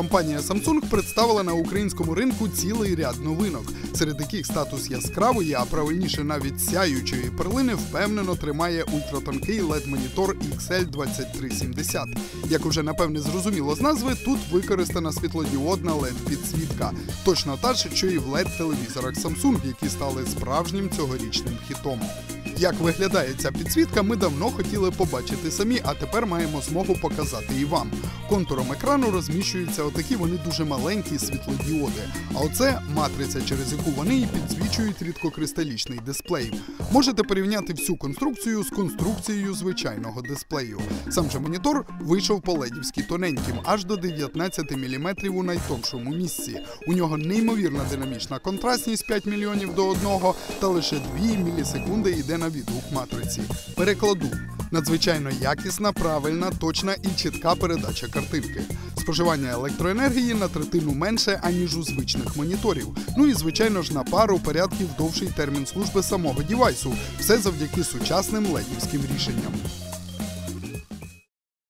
Компанія Samsung представила на українському ринку цілий ряд новинок, серед яких статус яскравої, а правильніше навіть сяючої перлини впевнено тримає ультратонкий LED-монітор XL2370. Як уже напевне зрозуміло з назви, тут використана світлодіодна LED-підсвітка, точно та ж, що і в LED-телевізорах Samsung, які стали справжнім цьогорічним хітом. Як виглядає ця підсвітка, ми давно хотіли побачити самі, а тепер маємо змогу показати і вам. Контуром екрану розміщуються отакі вони дуже маленькі світлодіоди. А оце матриця, через яку вони і підсвічують рідкокристалічний дисплей. Можете порівняти всю конструкцію з конструкцією звичайного дисплею. Сам же монітор вийшов по ледівськи тоненьким, аж до 19 мм у найтоншому місці. У нього неймовірна динамічна контрастність 5 мільйонів до 1 та лише 2 мілісекунди йде на відгук матриці. Перекладу. Надзвичайно якісна, правильна, точна і чітка передача картинки. Споживання електроенергії на третину менше, аніж у звичних моніторів. Ну і звичайно ж на пару порядків довший термін служби самого дівайсу. Все завдяки сучасним ледівським рішенням.